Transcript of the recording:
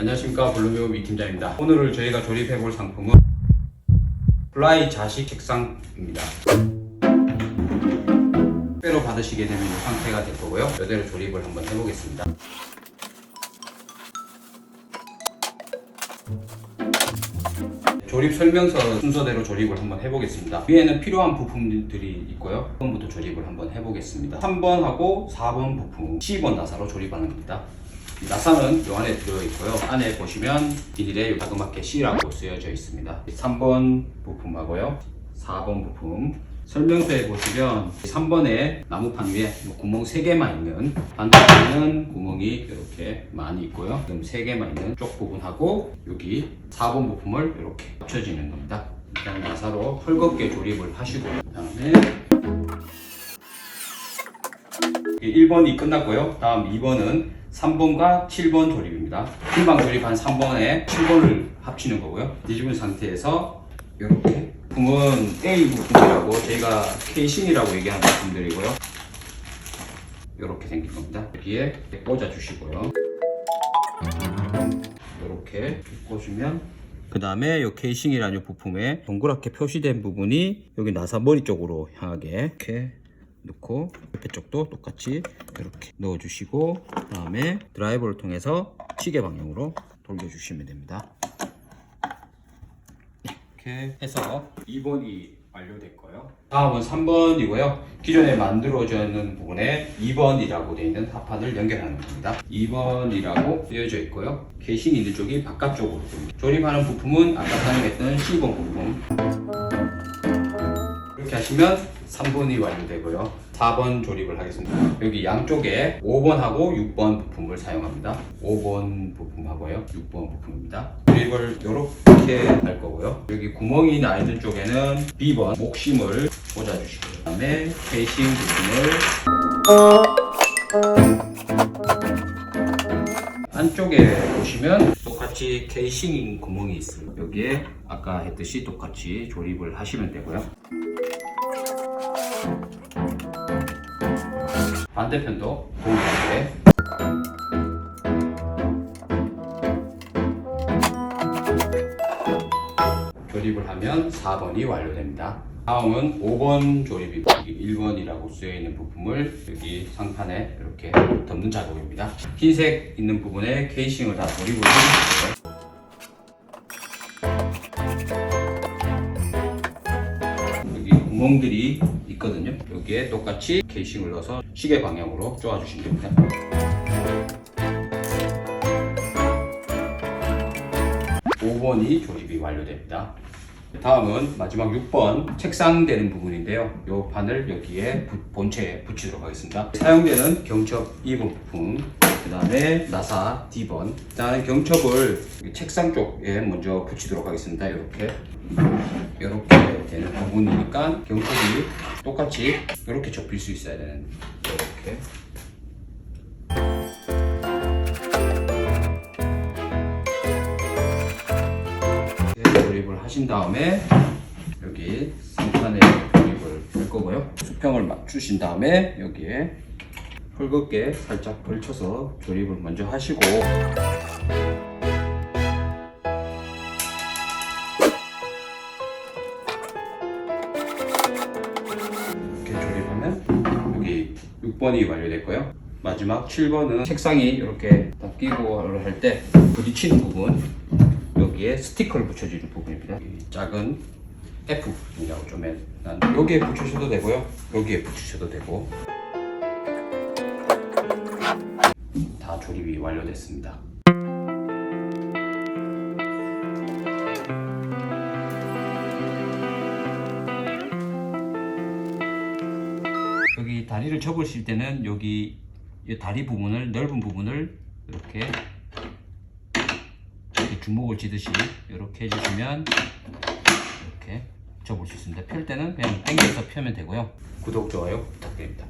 안녕하십니까 블루뮤 위 팀장입니다. 오늘 저희가 조립해 볼 상품은 플라이 자식 책상입니다. 택배로 받으시게 되면 이 상태가 될 거고요. 이대로 조립을 한번 해보겠습니다. 조립 설명서 순서대로 조립을 한번 해보겠습니다. 위에는 필요한 부품들이 있고요. 1번부터 조립을 한번 해보겠습니다. 3번하고 4번 부품 10번 나사로 조립하는 겁니다. 이 나사는 이 안에 들어있고요. 안에 보시면 비닐에 자그맣게 C라고 쓰여져 있습니다. 3번 부품하고요. 4번 부품 설명서에 보시면 3번에 나무판 위에 뭐 구멍 3개만 있는 반대편에는 구멍이 이렇게 많이 있고요. 그럼 3개만 있는 쪽 부분하고 여기 4번 부품을 이렇게 합쳐지는 겁니다. 일단 나사로 헐겁게 조립을 하시고 그 다음에 1번이 끝났고요. 다음 2번은 3번과 7번 조립입니다. 금방 조립한 3번에 7번을 합치는 거고요. 뒤집은 상태에서 이렇게 부품은 A 부품이라고 저희가 K신이라고 얘기하는 부품들이고요. 이렇게 생긴 겁니다. 여기에 꽂아 주시고요. 이렇게 꽂으면 그 다음에 이 케이싱이라는 부품에 동그랗게 표시된 부분이 여기 나사 머리 쪽으로 향하게 이렇게 넣고 옆에 쪽도 똑같이 이렇게 넣어주시고 그 다음에 드라이버를 통해서 시계 방향으로 돌려주시면 됩니다. 이렇게 해서 2번이 완료됐고요. 다음은 3번이고요. 기존에 만들어져 있는 부분에 2번이라고 되어 있는 합판을 연결하는 겁니다. 2번이라고 쓰여져 있고요. 게신 있는 쪽이 바깥쪽으로. 조립하는 부품은 아까 사용했던 10번 부품. 이렇게 하시면 3번이 완료되고요. 4번 조립을 하겠습니다. 여기 양쪽에 5번하고 6번 부품을 사용합니다. 5번 부품하고요. 6번 부품입니다. 조립을 이렇게 할 거고요. 여기 구멍이 나 있는 쪽에는 B번 목심을 꽂아주시고요. 그 다음에 케이싱 부품을 안쪽에 보시면 똑같이 케이싱 구멍이 있어요. 여기에 아까 했듯이 똑같이 조립을 하시면 되고요. 반대편도 동일하게 조립을 하면 4번이 완료됩니다. 다음은 5번 조립이고 여기 1번이라고 쓰여 있는 부품을 여기 상판에 이렇게 덮는 작업입니다. 흰색 있는 부분에 케이싱을 다 조립을 해주시고요. 구멍들이 있거든요. 여기에 똑같이 케이싱을 넣어서 시계 방향으로 쪼아주시면 됩니다. 오번이 조립이 완료됩니다. 다음은 마지막 6번 책상 되는 부분인데요. 이 판을 여기에 부- 본체에 붙이도록 하겠습니다. 사용되는 경첩 2번 부품, 그 다음에 나사 D번. 일단 경첩을 책상 쪽에 먼저 붙이도록 하겠습니다. 이렇게. 이렇게 되는 부분이니까 경첩이 똑같이 이렇게 접힐 수 있어야 되는. 이렇게 조립을 하신 다음에 여기 상판에 조립을 할 거고요. 수평을 맞추신 다음에 여기에 헐겁게 살짝 걸쳐서 조립을 먼저 하시고 이렇게 조립하면 여기 6번이 완료됐고요. 마지막 7번은 책상이 이렇게 다 끼고 할 때 부딪히는 부분 여기에 스티커를 붙여주는 부분입니다. 이 작은 F 부분이라고 좀 해. 난 여기에 붙이셔도 되고요. 여기에 붙이셔도 되고 조립이 완료됐습니다. 여기 다리를 접으실 때는 여기 이 다리 부분을 넓은 부분을 이렇게 주먹을 쥐듯이 이렇게 해주시면 이렇게 접을 수 있습니다. 펼 때는 그냥 당겨서 펴면 되고요. 구독, 좋아요 부탁드립니다.